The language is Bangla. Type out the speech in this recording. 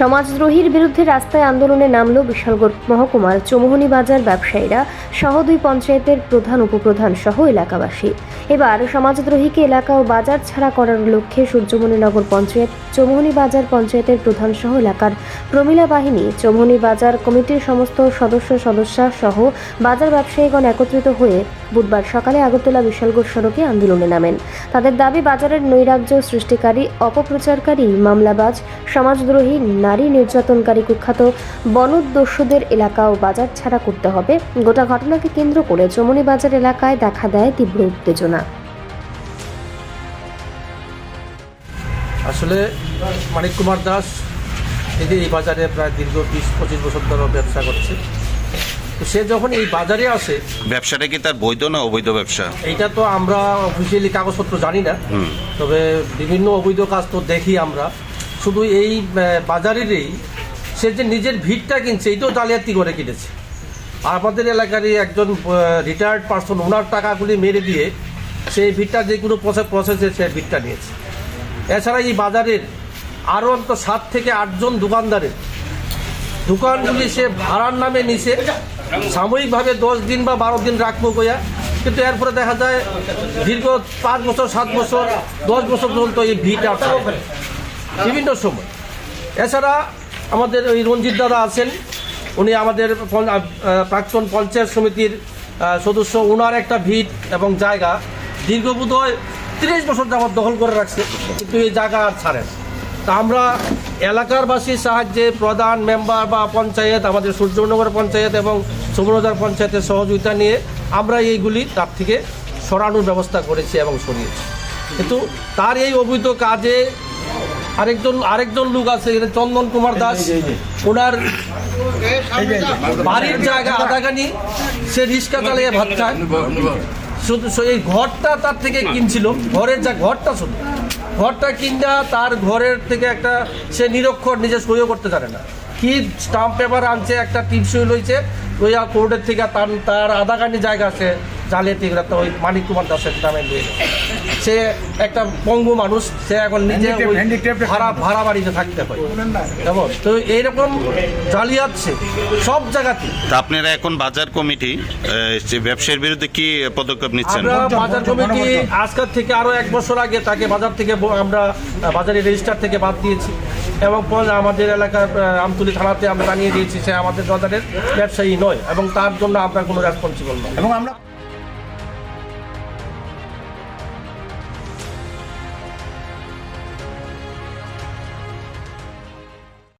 সমাজদ্রোহীর বিরুদ্ধে রাস্তায় আন্দোলনে নামল বিশালগড় মহকুমার চৌমুহনী বাজার ব্যবসায়ীরা, সহ দুই পঞ্চায়েতের প্রধান, উপপ্রধান সহ এলাকাবাসী। এবার সমাজদ্রোহীকে এলাকা ও বাজার ছাড়া করার লক্ষ্যে সূর্যমণিনগর পঞ্চায়েত, চৌমুহনী বাজার পঞ্চায়েতের প্রধান সহ এলাকার প্রমিলা বাহিনী, চৌমুহনী বাজার কমিটির সমস্ত সদস্য, সদস্যা সহ বাজার ব্যবসায়ীগণ একত্রিত হয়ে বুধবার সকালে আগরতলা বিশালগড় সড়কে আন্দোলনে নামেন। তাদের দাবি, বাজারের নৈরাজ্য সৃষ্টিকারী, অপপ্রচারকারী মামলাবাজ, সমাজদ্রোহী নারী নির্যাতনকারী কুখ্যাত বনদস্যুদের এলাকা ও বাজার ছাড়া করতে হবে। গোটা ঘটনাকে কেন্দ্র করে চমনি বাজার এলাকায় দেখা দেয় তীব্র উত্তেজনা। আসলে মানিক কুমার দাস এই এই বাজারে প্রায় দীর্ঘ বিশ পঁচিশ বছর ধরে ব্যবসা করছে। তো সে যখন এই বাজারে আসে ব্যবসাটা কি তার বৈধ না অবৈধ ব্যবসা? এইটা তো আমরা অফিসিয়ালি কাগজপত্র জানি না। তবে বিভিন্ন অবৈধ কাজ তো দেখি আমরা। শুধু এই বাজারেরই, সে যে নিজের ভিড়টা কিনছে, এইটাও জালিয়াতি করে কিনেছে। আমাদের এলাকারই একজন রিটায়ার্ড পার্সন ওনার টাকাগুলি মেরে দিয়ে সেই ভিড়টা যে কোনো প্রসেস সে ভিড়টা নিয়েছে। এছাড়া এই বাজারের আরও অন্তত সাত থেকে আটজন দোকানদারের, দোকানগুলি সে ভাড়ার নামে নিছে। সাময়িকভাবে দশ দিন বা বারো দিন রাখব কইয়া, কিন্তু এরপরে দেখা যায় দীর্ঘ পাঁচ বছর, সাত বছর, দশ বছর পর্যন্ত এই ভিড় আর। বিভিন্ন সময়। এছাড়া আমাদের ওই রঞ্জিত দাদা আছেন, উনি আমাদের প্রাক্তন পঞ্চায়েত সমিতির সদস্য। ওনার একটা ভিড় এবং জায়গা দীর্ঘ বোধহয় তিরিশ বছর যাবত দখল করে রাখছে, কিন্তু এই জায়গা আর ছাড়েন তা আমরা এলাকারবাসীর সাহায্যে প্রধান মেম্বার বা পঞ্চায়েত, আমাদের সূর্যনগর পঞ্চায়েত এবং সুব্রজার পঞ্চায়েতের সহযোগিতা নিয়ে আমরা এইগুলি তার থেকে সরানোর ব্যবস্থা করেছি এবং সরিয়েছি। কিন্তু তার এই অবৈধ কাজে আরেকজন আরেকজন লোক আছে এখানে চন্দন কুমার দাস। ওনার বাড়ির জায়গা আদাগানি সে রিক্সা চালিয়ে ভাত খায়। শুধু এই ঘরটা তার থেকে কিনছিল ঘরের যা ঘরটা শুধু। ঘরটা কিনা তার ঘরের থেকে একটা সে নিরক্ষর নিজে সইও করতে জানে না। কি স্টাম্প পেপার আনছে একটা টিপসই লইছে ওই কোর্টের থেকে তার তার আধাখানি জায়গা আছে জালিয়াতি ওই মানিক কুমার দাসের নামে দেয়। সে একটা পঙ্গু মানুষ সে এখন নিজে ভাড়া ভাড়া বাড়িতে থাকতে হয়। কেমন তো এইরকম জালিয়াচ্ছে সব জায়গাতে। তা আপনারা এখন বাজার কমিটি ব্যবসায়ীর বিরুদ্ধে কি পদক্ষেপ নিচ্ছেন? বাজার কমিটি আজকের থেকে আরও এক বছর আগে তাকে বাজার থেকে আমরা আহ, বাজারের রেজিস্টার থেকে বাদ দিয়েছি এবং পরে আমাদের এলাকার আমতুলি আমতলী থানাতে আমরা জানিয়ে দিয়েছি সে আমাদের বাজারের ব্যবসায়ী নয় এবং তার জন্য আমরা কোনো রেসপন্সিবল নয়। এবং আমরা